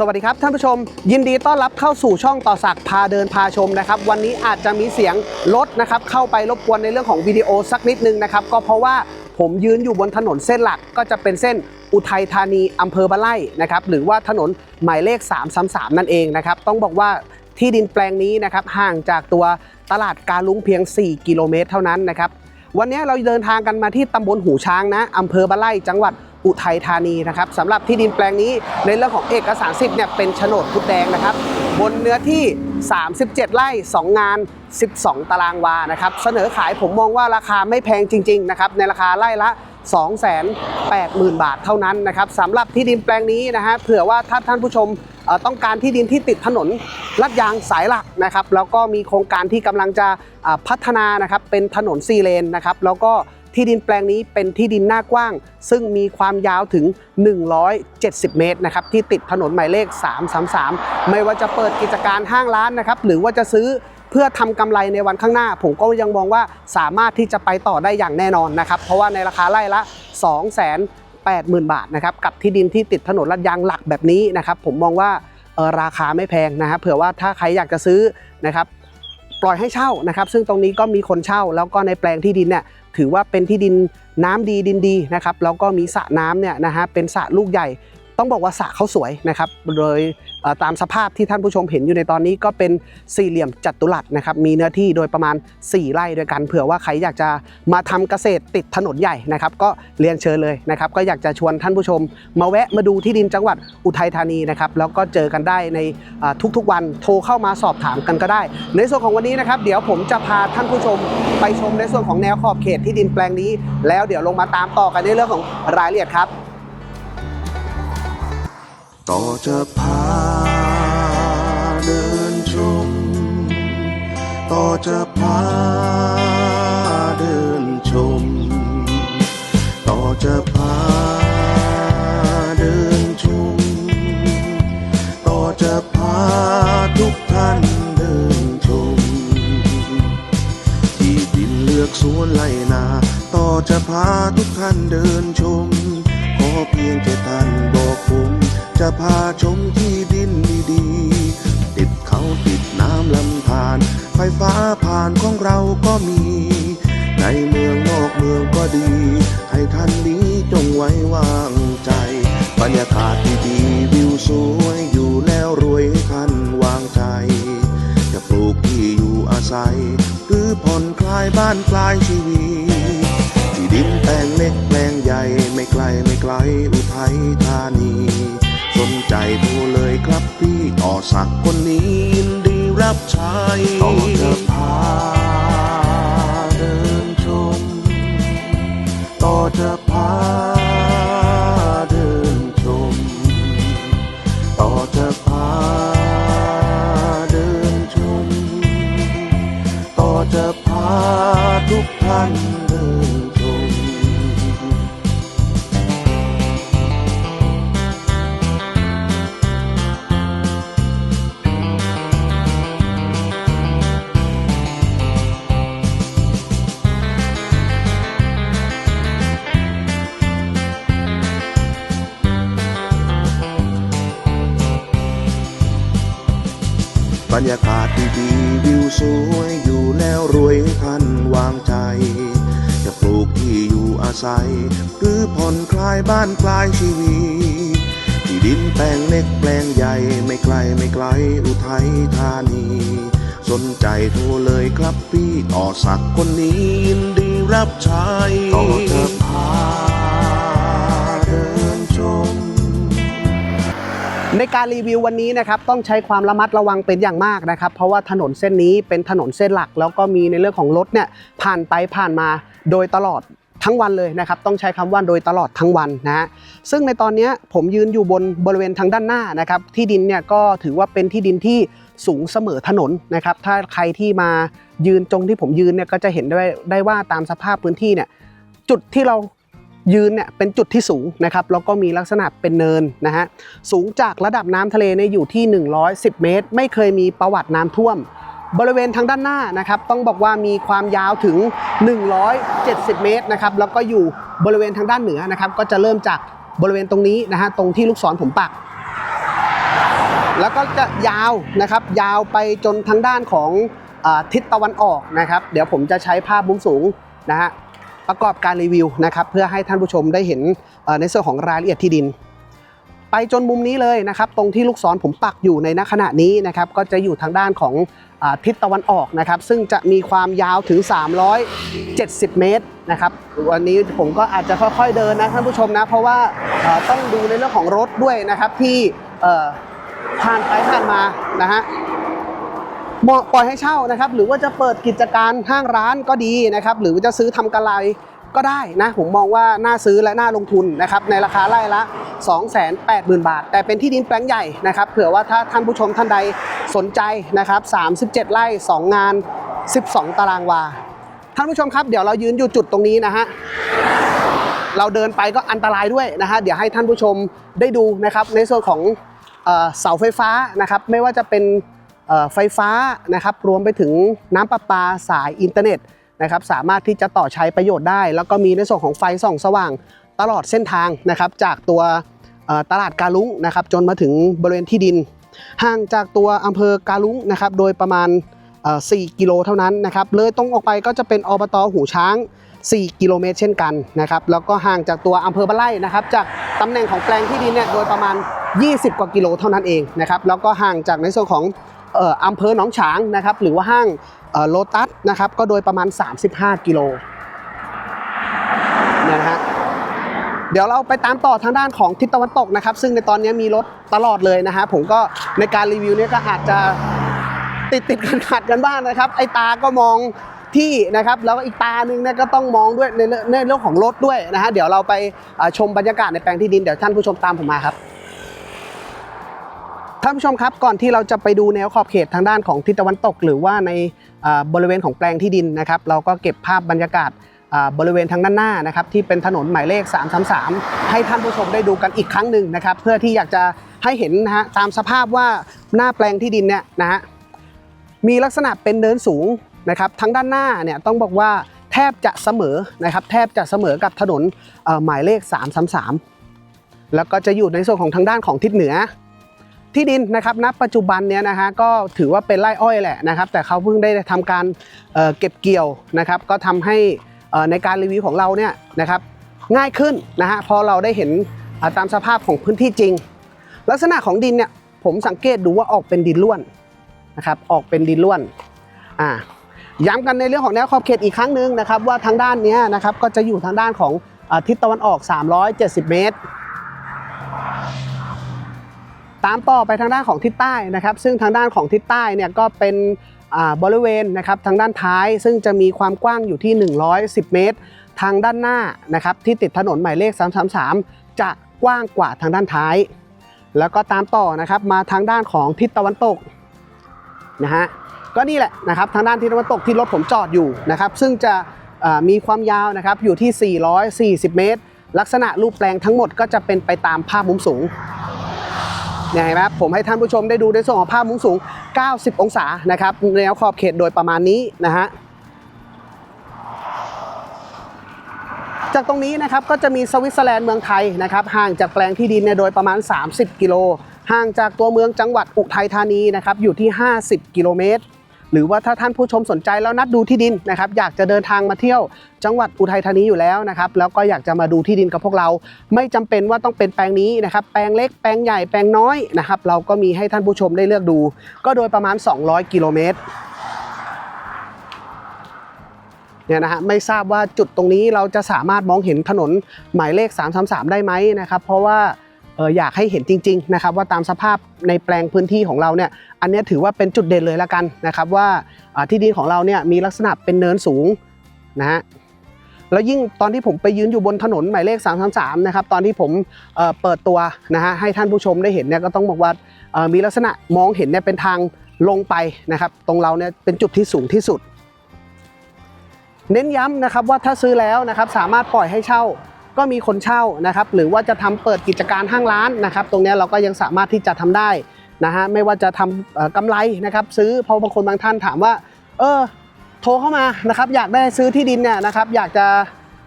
สวัสดีครับท่านผู้ชม ยินดีต้อนรับเข้าสู่ช่องต่อสักพาเดินพาชมนะครับ วันนี้อาจจะมีเสียงรถนะครับเข้าไปรบกวนในเรื่องของวิดีโอสักนิดนึงนะครับ ก็เพราะว่าผมยืนอยู่บนถนนเส้นหลักก็จะเป็นเส้นอุทัยธานีอำเภอบ้านไร่นะครับหรือว่าถนนหมายเลข 333 นั่นเองนะครับต้องบอกว่าที่ดินแปลงนี้นะครับห่างจากตัวตลาดกาลุงเพียง 4 กิโลเมตร เท่านั้นนะครับวันนี้เราเดินทางกันมาที่ตำบลหูช้างนะอำเภอบ้านไร่จังหวัด อุทัยธานีนะครับสำหรับที่ดินแปลงนี้ในเรื่องของเอกสารสิทธิ์เนี่ยเป็นโฉนดพุดแดงนะครับ บนเนื้อที่ 37 ไร่ 2 งาน 12 ตารางวานะครับ เสนอขายผมมองว่าราคาไม่แพงจริง ๆ นะครับ ในราคาไร่ละ 280,000 บาทเท่านั้นนะครับสำหรับที่ดินแปลงนี้นะฮะเผื่อว่าถ้าท่านผู้ชมต้องการที่ดินที่ติดถนนลาดยางสายหลักนะครับแล้วก็มีโครงการที่กำลังจะพัฒนานะครับเป็นถนนซีเลนนะครับแล้วก็ ที่ดินแปลงนี้เป็นที่ดินหน้ากว้าง ซึ่งมีความยาวถึง 170 เมตรนะครับที่ติดถนนหมายเลข 333 ไม่ว่าจะเปิดกิจการห้างร้านนะครับหรือว่าจะซื้อเพื่อทำกำไรในวันข้างหน้า ผมก็ยังมองว่าสามารถที่จะไปต่อได้อย่างแน่นอนนะครับ เพราะว่าในราคาไร่ละ2 8 0 0 0 0 บาทนะครับกับที่ดินที่ติดถนนลาดยางหลักแบบนี้นะครับ ผมมองว่าออราคาไม่แพงนะครับเผื่อว่าถ้าใครอยากจะซื้อนะครับปล่อยให้เช่านะครับ ซึ่งตรงนี้ก็มีคนเช่าแล้วก็ในแปลงที่ดินเนี่ยถือว่าเป็นที่ดินน้ำดีดินดีนะครับแล้วก็มีสระน้ำเนี่ยนะฮะเป็นสระลูกใหญ่ ต้องบอกว่าสระเขาสวยนะครับโดย ตามสภาพที่ท่านผู้ชมเห็นอยู่ในตอนนี้ก็เป็นสี่เหลี่ยมจัตุรัสนะครับมีเนื้อที่โดยประมาณ 4 ไร่ด้วยกันเผื่อว่าใครอยากจะมาทำเกษตรติดถนนใหญ่นะครับก็เรียนเชิญเลยนะครับก็อยากจะชวนท่านผู้ชม มาแวะมาดูที่ดินจังหวัดอุทัยธานีนะครับแล้วก็เจอกันได้ในทุกๆวันโทรเข้ามาสอบถามกันก็ได้ ในส่วนของวันนี้นะครับเดี๋ยวผมจะพาท่านผู้ชมไปชมในส่วนของแนวขอบเขตที่ดินแปลงนี้ แล้วเดี๋ยวลงมาตามต่อกันในเรื่องของรายละเอียดครับ ต่อจะพาเดินชม ต่อจะพาเดินชม ต่อจะพาเดินชม ต่อจะพาทุกท่านเดินชม ที่ดินเลือกสวนไล่นา ต่อจะพาทุกท่านเดินชม ขอเพียงแค่ท่านบอกผม จะพาชมที่ดินดีๆ ติดเขาติดน้ำลำธารไฟฟ้าผ่านของเราก็มี ในเมืองนอกเมืองก็ดี ให้ท่านนี้จงไว้วางใจ บรรยากาศดีๆวิวสวยอยู่แล้วรวยให้ท่านวางใจ จะปลูกที่อยู่อาศัย หรือผ่อนคลายบ้านปลายชีวิตที่ดินแปลงเล็กแปลงใหญ่ไม่ไกลไม่ไกลอุทัยธานี ใจดูเลยครับพี่ต่อสักคนนี้ยินดีรับใช้ต่อจะพาเดินชมต่อจะพา รรยากาศดีๆวิวสวยอยู่แล้วรวยให้ท่านวางใจ จะปลูกที่อยู่อาศัย หรือผ่อนคลายบ้านปลายชีวิตที่ดินแปลงเล็กแปลงใหญ่ไม่ไกลไม่ไกลอุทัยธานี สนใจโทรเลยครับพี่ต่อสักคนนี้ยินดีรับใช้ต่อจะพา ในการรีวิววันนี้นะครับต้องใช้ความระมัดระวังเป็นอย่างมากนะครับ เพราะว่าถนนเส้นนี้เป็นถนนเส้นหลัก แล้วก็มีในเรื่องของรถเนี่ยผ่านไปผ่านมาโดยตลอดทั้งวันเลยนะครับต้องใช้คำว่าโดยตลอดทั้งวันนะฮะซึ่งในตอนนี้ผมยืนอยู่บนบริเวณทางด้านหน้านะครับที่ดินเนี่ยก็ถือว่าเป็นที่ดินที่สูงเสมอถนนนะครับถ้าใครที่มายืนตรงที่ผมยืนเนี่ยก็จะเห็นได้ได้ว่าตามสภาพพื้นที่เนี่ยจุดที่เรา ยืนเนี่ยเป็นจุดที่สูงนะครับแล้วก็มีลักษณะเป็นเนินนะฮะสูงจากระดับน้ำทะเลเนี่ยอยู่ที่ 110 เมตร ไม่เคยมีประวัติน้ำท่วม บริเวณทางด้านหน้านะครับต้องบอกว่ามีความยาวถึง 170 เมตรนะครับแล้วก็อยู่บริเวณทางด้านเหนือนะครับก็จะเริ่มจากบริเวณตรงนี้นะฮะตรงที่ลูกศรผมปัก แล้วก็จะยาวนะครับยาวไปจนทางด้านของอาทิศตะวันออกนะครับ เดี๋ยวผมจะใช้ภาพมุมสูงนะฮะ ประกอบการรีวิวนะครับเพื่อให้ท่านผู้ชมได้เห็นในส่วนของรายละเอียดที่ดิน ไปจนมุมนี้เลยนะครับตรงที่ลูกศรผมปักอยู่ในณขณะนี้นะครับก็จะอยู่ทางด้านของอาทิศตะวันออกนะครับซึ่งจะมีความยาวถึง 370 เมตรนะครับวันนี้ผมก็อาจจะค่อยๆเดินนะท่านผู้ชมนะเพราะว่าต้องดูในเรื่องของรถด้วยนะครับที่ผ่านไปผ่านมานะฮะ เหมาะปล่อยให้เช่านะครับ หรือว่าจะเปิดกิจการห้างร้านก็ดีนะครับ หรือว่าจะซื้อทำกำไรก็ได้นะผมมองว่าน่าซื้อและน่าลงทุนนะครับในราคาไร่ละ 280,000 บาท แต่เป็นที่ดินแปลงใหญ่นะครับเผื่อว่าถ้าท่านผู้ชมท่านใดสนใจนะครับ 37 ไร่ 2 งาน 12 ตารางวา ท่านผู้ชมครับเดี๋ยวเรายืนอยู่จุดตรงนี้นะฮะเราเดินไปก็อันตรายด้วยนะฮะเดี๋ยวให้ท่านผู้ชมได้ดูนะครับในส่วนของเสาไฟฟ้านะครับไม่ว่าจะเป็น ไฟฟ้านะครับรวมไปถึงน้ำประปาสายอินเทอร์เน็ตนะครับสามารถที่จะต่อใช้ประโยชน์ได้ แล้วก็มีในส่วนของไฟส่องสว่างตลอดเส้นทางนะครับจากตัวตลาดกาลุงนะครับจนมาถึงบริเวณที่ดิน ห่างจากตัวอำเภอกาลุงนะครับโดยประมาณเอ่อ4กิโลเท่านั้นนะครับเลยตรงออกไปก็จะเป็นอบตหูช้าง 4 กิโลเมตรเช่นกันนะครับแล้วก็ห่างจากตัวอำเภอบ้านไร่นะครับจากตำแหน่งของแปลงที่ดินเนี่ยโดยประมาณ 20 กว่ากิโลเท่านั้นเองนะครับแล้วก็ห่างจากในส่วนของ อำเภอหนองฉางนะครับหรือว่าห้างโลตัสนะครับก็โดยประมาณ 35 กิโลเนี่ยนะฮะเดี๋ยวเราไปตามต่อทางด้านของทิศตะวันตกนะครับ ซึ่งในตอนนี้มีรถตลอดเลยนะฮะผมก็ในการรีวิวเนี่ยก็อาจจะติดติดขัดขัดกันบ้างนะครับ ไอ้ตาก็มองที่นะครับแล้วอีกตาหนึ่งเนี่ยก็ต้องมองด้วยในเรื่องในเรื่องของรถด้วยนะฮะเดี๋ยวเราไปชมบรรยากาศในแปลงที่ดินเดี๋ยวท่านผู้ชมตามผมมาครับ ท่านผู้ชมครับก่อนที่เราจะไปดูแนวขอบเขตทางด้านของทิศตะวันตก หรือว่าในบริเวณของแปลงที่ดินนะครับเราก็เก็บภาพบรรยากาศบริเวณทางด้านหน้านะครับที่เป็นถนนหมายเลข 333 ให้ท่านผู้ชมได้ดูกันอีกครั้งหนึ่งนะครับเพื่อที่อยากจะให้เห็นนะฮะตามสภาพว่าหน้าแปลงที่ดินเนี่ยนะฮะมีลักษณะเป็นเนินสูงนะครับทางด้านหน้าเนี่ยต้องบอกว่าแทบจะเสมอนะครับแทบจะเสมอกับถนนหมายเลข 333 แล้วก็จะอยู่ในส่วนของทางด้านของทิศเหนือ ที่ดินนะครับณปัจจุบันเนี้ยนะฮะก็ถือว่าเป็นไร่อ้อยแหละนะครับ แต่เขาเพิ่งได้ทำการเก็บเกี่ยวนะครับ ก็ทำให้ในการรีวิวของเราเนี่ยนะครับง่ายขึ้นนะฮะพอเราได้เห็นตามสภาพของพื้นที่จริง ลักษณะของดินเนี่ยผมสังเกตดูว่าออกเป็นดินล้วนนะครับออกเป็นดินล้วนอ่าย้ำกันในเรื่องของแนวขอบเขตอีกครั้งหนึ่งนะครับว่าทางด้านเนี้ยนะครับก็จะอยู่ทางด้านของอทิศตะวันออก 370 เมตร ตามต่อไปทางด้านของทิศใต้นะครับ ซึ่งทางด้านของทิศใต้เนี่ยก็เป็นบริเวณนะครับทางด้านท้ายซึ่งจะมีความกว้างอยู่ที่ 110 เมตร ทางด้านหน้านะครับที่ติดถนนหมายเลข 333 จะกว้างกว่าทางด้านท้าย แล้วก็ตามต่อนะครับมาทางด้านของทิศตะวันตกนะฮะก็นี่แหละนะครับทางด้านทิศตะวันตกที่รถผมจอดอยู่นะครับซึ่งจะมีความยาวนะครับอยู่ที่ 440 เมตร ลักษณะรูปแปลงทั้งหมดก็จะเป็นไปตามภาพมุมสูง เนี่ยเห็นไหมครับผมให้ท่านผู้ชมได้ดูในส่วนของภาพมุมสูง 90 องศานะครับแนวขอบเขตโดยประมาณนี้นะฮะจากตรงนี้นะครับก็จะมีสวิตเซอร์แลนด์เมืองไทยนะครับห่างจากแปลงที่ดินเนี่ยโดยประมาณ 30 กิโล ห่างจากตัวเมืองจังหวัดอุทัยธานีนะครับอยู่ที่ 50 กิโลเมตร หรือว่าถ้าท่านผู้ชมสนใจแล้วนัดดูที่ดินนะครับอยากจะเดินทางมาเที่ยวจังหวัดอุทัยธานีอยู่แล้วนะครับแล้วก็อยากจะมาดูที่ดินกับพวกเรา ไม่จำเป็นว่าต้องเป็นแปลงนี้นะครับแปลงเล็กแปลงใหญ่แปลงน้อยนะครับเราก็มีให้ท่านผู้ชมได้เลือกดู ก็โดยประมาณ 200 กิโลเมตรเนี่ยนะฮะไม่ทราบว่าจุดตรงนี้เราจะสามารถมองเห็นถนนหมายเลข 333 ได้ไหมนะครับเพราะว่า อออยากให้เห็นจริงๆนะครับว่าตามสภาพในแปลงพื้นที่ของเราเนี่ยอันนี้ถือว่าเป็นจุดเด่นเลยละกันนะครับว่าที่ดินของเราเนี่ยมีลักษณะเป็นเนินสูงนะฮะแล้วยิ่งตอนที่ผมไปยืนอยู่บนถนนหมายเลข 333 นะครับตอนที่ผมเปิดตัวนะฮะให้ท่านผู้ชมได้เห็นเนี่ยก็ต้องบอกว่ามีลักษณะมองเห็นเนี่ยเป็นทางลงไปนะครับ ตรงเราเนี่ยเป็นจุดที่สูงที่สุด เน้นย้ำนะครับว่าถ้าซื้อแล้วนะครับสามารถปล่อยให้เช่า ก็มีคนเช่านะครับ หรือว่าจะทำเปิดกิจการห้างร้านนะครับ ตรงนี้เราก็ยังสามารถที่จะทำได้นะฮะไม่ว่าจะทำกำไรนะครับ ซื้อพราะบางคนบางท่านถามว่า เออโทรเข้ามานะครับอยากได้ซื้อที่ดินเนี่ยนะครับ อยากจะ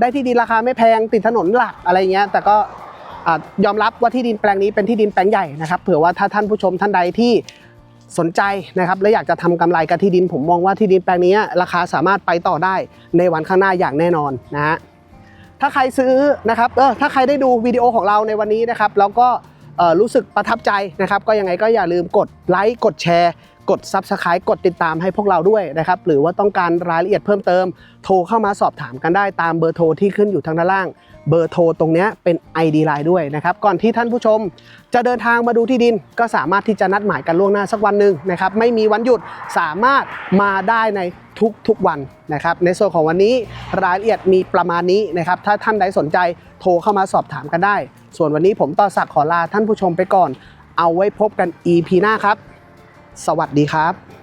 ได้ที่ดินราคาไม่แพงติดถนนหลักอะไรเงี้ย แต่ก็อยอมรับว่าที่ดินแปลงนี้เป็นที่ดินแปลงใหญ่นะครับเผื่อว่าถ้าท่านผู้ชมท่านใดที่สนใจนะครับและอยากจะทำกำไรกับที่ดิน ผมมองว่าที่ดินแปลงนี้ราคาสามารถไปต่อได้ในวันข้างหน้าอย่างแน่นอนนะฮะ ถ้าใครซื้อนะครับเออถ้าใครได้ดูวิดีโอของเราในวันนี้นะครับแล้วก็รู้สึกประทับใจนะครับ ก็ยังไงก็อย่าลืมกดไลค์กดแชร์ กด Subscribe กดติดตามให้พวกเราด้วยนะครับ หรือว่าต้องการรายละเอียดเพิ่มเติม โทรเข้ามาสอบถามกันได้ตามเบอร์โทรที่ขึ้นอยู่ทางด้านล่าง เบอร์โทรตรงนี้เป็น ID Line ด้วยนะครับ ก่อนที่ท่านผู้ชม จะเดินทางมาดูที่ดิน ก็สามารถที่จะนัดหมายกันล่วงหน้าสักวันหนึ่งนะครับ ไม่มีวันหยุดสามารถมาได้ในทุกๆวันนะครับ ในส่วนของวันนี้รายละเอียดมีประมาณนี้นะครับ ถ้าท่านใดสนใจโทรเข้ามาสอบถามกันได้ ส่วนวันนี้ผมต่อศักดิ์ขอลาท่านผู้ชมไปก่อน เอาไว้พบกัน EP หน้าครับ สวัสดีครับ